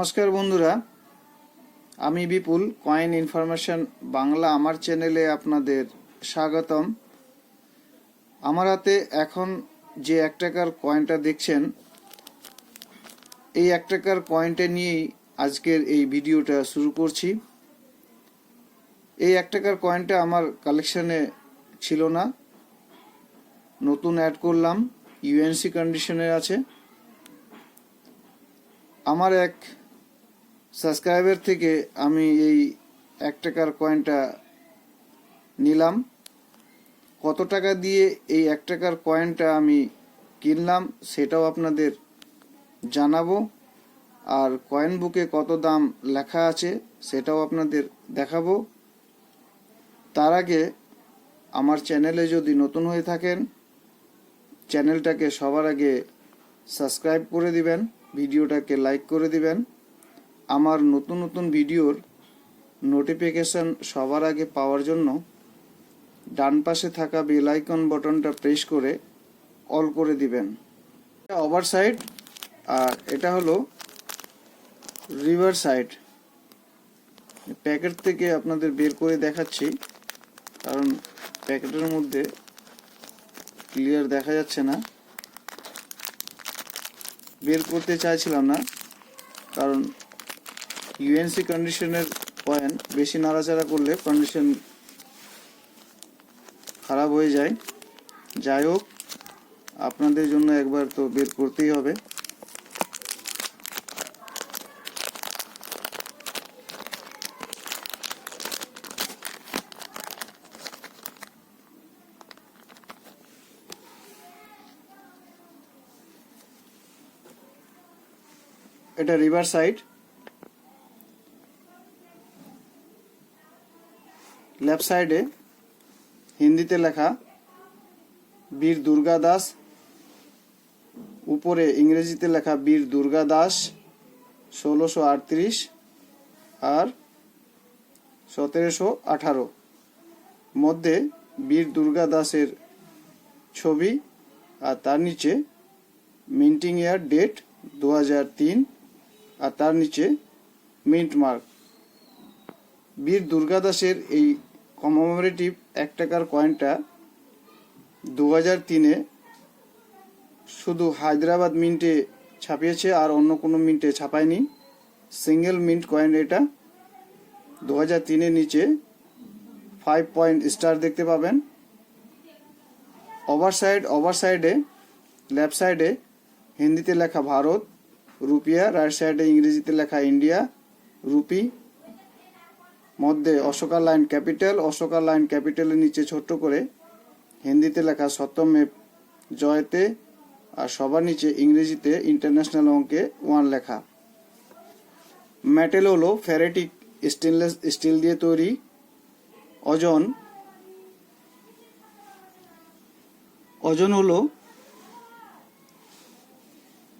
নমস্কার বন্ধুরা, আমি বিপুল কয়েন ইনফরমেশন বাংলা আমার চ্যানেলে আপনাদের স্বাগতম। আমার হাতে এখন যে এক টাকার কয়েনটা দেখছেন, এই এক টাকার কয়েনটা নিয়েই আজকের এই ভিডিওটা শুরু করছি। এই এক টাকার কয়েনটা আমার কালেকশনে ছিল না। নতুন অ্যাড করলাম ইউএনসি কন্ডিশনে আছে। আমার এক সাবস্ক্রাইবার থেকে আমি এই এক টাকার কয়েনটা নিলাম। কত টাকা দিয়ে এই এক টাকার কয়েনটা আমি কিনলাম সেটাও আপনাদের জানাব। আর কয়েন বুকে কত দাম লেখা আছে সেটাও আপনাদের দেখাবো। তার আগে আমার চ্যানেলে যদি নতুন হয়ে থাকেন, চ্যানেলটাকে সবার আগে সাবস্ক্রাইব করে দিবেন, ভিডিওটাকে লাইক করে দিবেন। আমার নতুন নতুন ভিডিওর নোটিফিকেশান সবার আগে পাওয়ার জন্য ডান পাশে থাকা বেল আইকন বাটনটা প্রেস করে অল করে দিবেন। এটা ওভার সাইড আর এটা হলো রিভার সাইড প্যাকেট থেকে আপনাদের বের করে দেখাচ্ছি, কারণ প্যাকেটের মধ্যে ক্লিয়ার দেখা যাচ্ছে না। বের করতে চাইছিলাম না, কারণ ইউএনসি কন্ডিশনের পয়েন্ট বেশি নাড়াচাড়া করলে কন্ডিশন খারাপ হয়ে যায়। যাই হোক, আপনাদের জন্য একবার তো বের করতেই হবে। এটা রিভার সাইড লেফট সাইডে হিন্দিতে লেখা, বীর দুর্গা দাস, উপরে ইংরেজিতে লেখা, বীর দুর্গা দাস, ষোলোশো আটত্রিশ আর সতেরোশো আঠারো। মধ্যে বীর দুর্গা দাসের ছবি আর তার নিচে মিন্টিং ইয়ার ডেট দু হাজার তিন আর তার নিচে মিন্ট মার্ক। বীর দুর্গাদাসের এই কমেমোরেটিভ এক টাকার কয়েনটা দু হাজার তিনে শুধু হায়দ্রাবাদ মিন্টে ছাপিয়েছে আর অন্য কোনো মিন্টে ছাপায়নি। সিঙ্গেল মিন্ট কয়েন এটা দু হাজার তিনের নিচে ফাইভ পয়েন্ট স্টার দেখতে পাবেন। ওভার সাইড ওভার সাইডে লেফট সাইডে হিন্দিতে লেখা ভারত, রুপিয়া রাইট সাইডে ইংরেজিতে লেখা ইন্ডিয়া, রুপি মধ্যে Ashoka lion capital Ashoka lion ক্যাপিটালের নিচে ছোট্ট করে হিন্দিতে লেখা সত্যমেব জয়তে আর সবার নিচে ইংরেজিতে ইন্টারন্যাশনাল অঙ্কে ওয়ান লেখা। মেটেল হলো ফেরেটিক স্টেনলেস স্টিল দিয়ে তৈরি ওজন ওজন হলো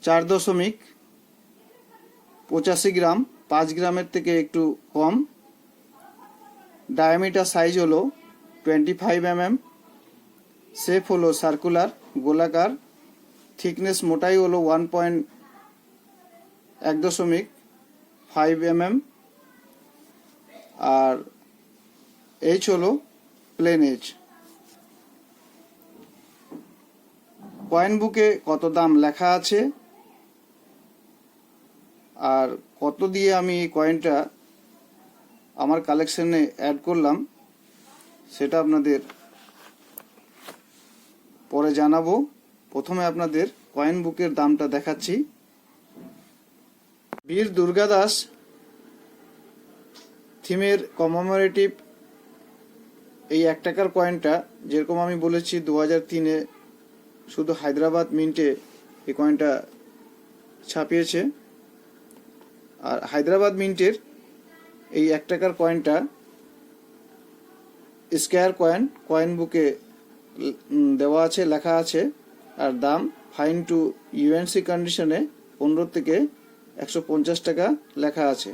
চার দশমিক পঁচাশি গ্রাম, পাঁচ গ্রামের থেকে একটু কম। ডায়ামিটার সাইজ হলো twenty five M M shape হলো সার্কুলার গোলাকার থিকনেস মোটাই হলো ওয়ান পয়েন্ট এক দশমিক ফাইভ এম এম আর এইচ হলো প্লেন এইচ কয়েন বুকে কত দাম লেখা আছে? আর কত দিয়ে আমি কয়েনটা আমার কালেকশনে অ্যাড করলাম, সেটা আপনাদের পরে জানাব। প্রথমে আপনাদের কয়েন বুকের দামটা দেখাচ্ছি। বীর দুর্গাদাস থিমের কমেমোরেটিভ এই এক টাকার কয়েনটা যেরকম আমি বলেছি দু হাজার তিনে শুধু হায়দ্রাবাদ মিন্টে এই কয়েনটা ছাপিয়েছে। আর হায়দ্রাবাদ মিন্টের এই এক টাকার কয়েনটা স্কোয়ার কয়েন কয়েন বুকে দেওয়া আছে, লেখা আছে, আর দাম ফাইন টু ইউএনসি কন্ডিশনে পনেরো থেকে একশো পঞ্চাশ টাকা লেখা আছে।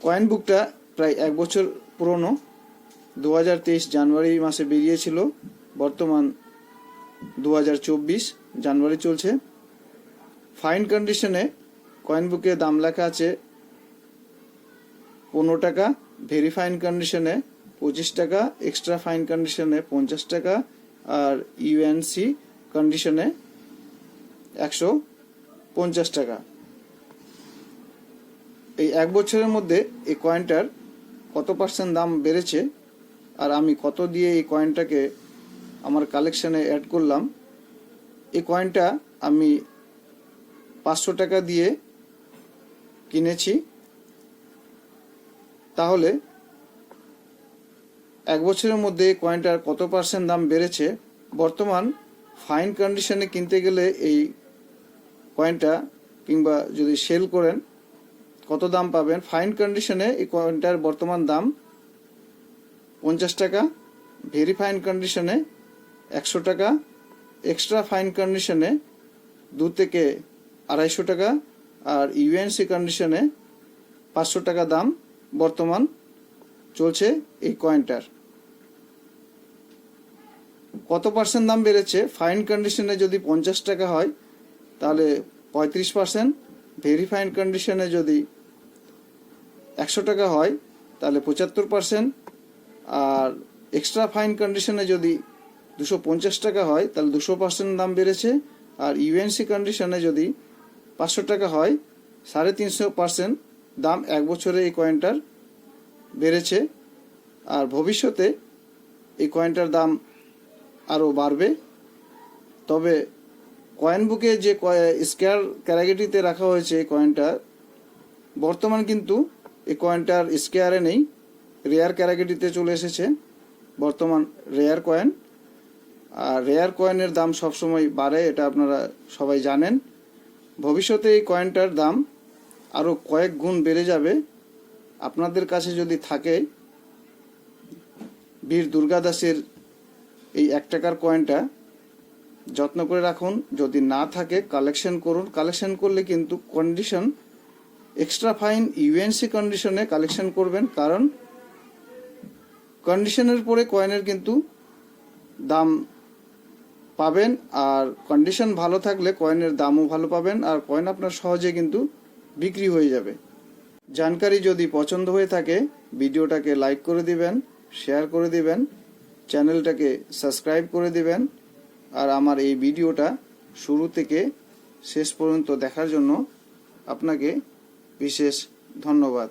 কয়েন বুকটা প্রায় এক বছর পুরনো দু হাজার তেইশ জানুয়ারি মাসে বেরিয়েছিল, বর্তমান দু হাজার চব্বিশ জানুয়ারি চলছে। ফাইন কন্ডিশনে কয়েন বুকে দাম লেখা আছে পনেরো টাকা ভেরি ফাইন কন্ডিশনে পঁচিশ টাকা এক্সট্রা ফাইন কন্ডিশনে পঞ্চাশ টাকা, আর ইউএনসি কন্ডিশনে একশো পঞ্চাশ টাকা। এই এক বছরের মধ্যে এই কয়েনটার কত পার্সেন্ট দাম বেড়েছে আর আমি কত দিয়ে এই কয়েনটাকে আমার কালেকশানে অ্যাড করলাম, এই কয়েনটা আমি পাঁচশো টাকা দিয়ে কিনেছি। তাহলে এক বছরের মধ্যে কয়েনটার কত পার্সেন্ট দাম বেড়েছে? বর্তমান ফাইন কন্ডিশনে কিনতে গেলে এই কয়েনটা কিংবা যদি সেল করেন, কত দাম পাবেন? ফাইন কন্ডিশনে এই কয়েনটার বর্তমান দাম পঞ্চাশ টাকা, ভেরি ফাইন কন্ডিশনে একশো টাকা, এক্সট্রা ফাইন কন্ডিশনে দু থেকে আড়াইশো টাকা, আর ইউএনসি কন্ডিশনে পাঁচশো টাকা দাম বর্তমান চলছে এই কয়েনটার কত পার্সেন্ট দাম বেড়েছে? ফাইন কন্ডিশনে যদি পঞ্চাশ টাকা হয়, তাহলে পঁয়ত্রিশ পার্সেন্ট ভেরি ফাইন কন্ডিশনে যদি একশো টাকা হয়, তাহলে পঁচাত্তর পার্সেন্ট আর এক্সট্রা ফাইন কন্ডিশনে যদি দুশো পঞ্চাশ টাকা হয়, তাহলে দুশো পার্সেন্ট দাম বেড়েছে। আর ইউএনসি কন্ডিশনে যদি পাঁচশো টাকা হয়, সাড়ে তিনশো পার্সেন্ট দাম এক বছরে এই কয়েনটার বেড়েছে, আর ভবিষ্যতে এই কয়েনটার দাম আরও বাড়বে। তবে কয়েন বুকে যে স্কোয়ার ক্যারাগেটিতে রাখা হয়েছে এই কয়েনটা বর্তমান কিন্তু এই কয়েনটার স্কেয়ারে নেই রেয়ার ক্যারাগেটিতে চলে এসেছে, বর্তমান রেয়ার কয়েন আর রেয়ার কয়েনের দাম সবসময় বাড়ে, এটা আপনারা সবাই জানেন। ভবিষ্যতে এই কয়েনটার দাম আরও কয়েক গুণ বেড়ে যাবে। আপনাদের কাছে যদি থাকে, বীর দুর্গাদাসের এই এক টাকার কয়েনটা যত্ন করে রাখুন। যদি না থাকে কালেকশন করুন। কালেকশন করলে কিন্তু কন্ডিশন এক্সট্রা ফাইন ইউএনসি কন্ডিশনে কালেকশন করবেন। কারণ কন্ডিশনের পরে কয়েনের কিন্তু দাম পাবেন। আর কন্ডিশন ভালো থাকলে কয়েনের দামও ভালো পাবেন। আর কয়েন আপনার সহজে কিন্তু বিক্রি হয়ে যাবে। জানকারি যদি পছন্দ হয়ে থাকে, ভিডিওটাকে লাইক করে দিবেন, শেয়ার করে দিবেন, চ্যানেলটাকে সাবস্ক্রাইব করে দিবেন, আর আমার এই ভিডিওটা শুরু থেকে শেষ পর্যন্ত দেখার জন্য আপনাকে বিশেষ ধন্যবাদ।